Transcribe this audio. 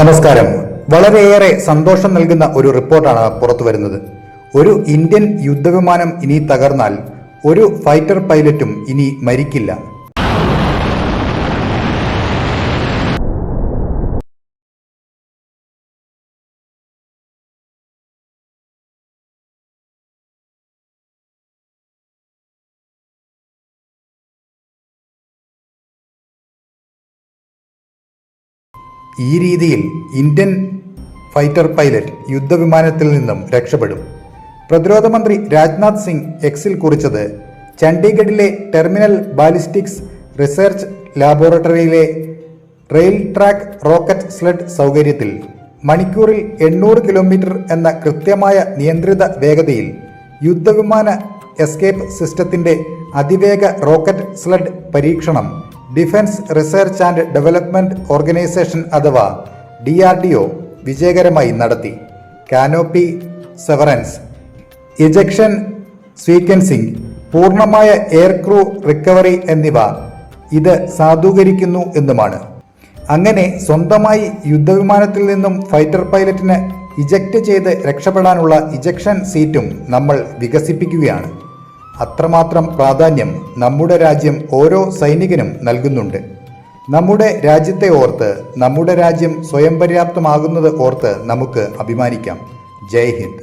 നമസ്കാരം. വളരെയേറെ സന്തോഷം നൽകുന്ന ഒരു റിപ്പോർട്ടാണ് പുറത്തു വരുന്നത്. ഒരു ഇന്ത്യൻ യുദ്ധവിമാനം ഇനി തകർന്നാൽ ഒരു ഫൈറ്റർ പൈലറ്റും ഇനി മരിക്കില്ല. ഈ രീതിയിൽ ഇന്ത്യൻ ഫൈറ്റർ പൈലറ്റ് യുദ്ധവിമാനത്തിൽ നിന്നും രക്ഷപ്പെടും. പ്രതിരോധ മന്ത്രി രാജ്നാഥ് സിംഗ് എക്സിൽ കുറിച്ചത് ചണ്ഡീഗഡിലെ ടെർമിനൽ ബാലിസ്റ്റിക്സ് റിസർച്ച് ലാബോറട്ടറിയിലെ റെയിൽ ട്രാക്ക് റോക്കറ്റ് സ്ലഡ് സൗകര്യത്തിൽ മണിക്കൂറിൽ എണ്ണൂറ് കിലോമീറ്റർ എന്ന കൃത്യമായ നിയന്ത്രിത വേഗതയിൽ യുദ്ധവിമാന എസ്കേപ്പ് സിസ്റ്റത്തിന്റെ അതിവേഗ റോക്കറ്റ് സ്ലഡ് പരീക്ഷണം defence research and development organisation അഥവാ ഡി ആർ ഡി ഒ വിജയകരമായി നടത്തി. Canopy Severance. ഇജക്ഷൻ സ്വീക്വൻസിംഗ് പൂർണമായ എയർ ക്രൂ റിക്കവറി എന്നിവ ഇത് സാധൂകരിക്കുന്നു എന്നുമാണ്. അങ്ങനെ സ്വന്തമായി യുദ്ധവിമാനത്തിൽ നിന്നും ഫൈറ്റർ പൈലറ്റിന് ഇജക്റ്റ് ചെയ്ത് രക്ഷപ്പെടാനുള്ള ഇജക്ഷൻ സീറ്റും നമ്മൾ വികസിപ്പിക്കുകയാണ്. അത്രമാത്രം പ്രാധാന്യം നമ്മുടെ രാജ്യം ഓരോ സൈനികനും നൽകുന്നുണ്ട്. നമ്മുടെ രാജ്യത്തെ ഓർത്ത് നമ്മുടെ രാജ്യം സ്വയം പര്യാപ്തമാകുന്നത് ഓർത്ത് നമുക്ക് അഭിമാനിക്കാം. ജയ് ഹിന്ദ്.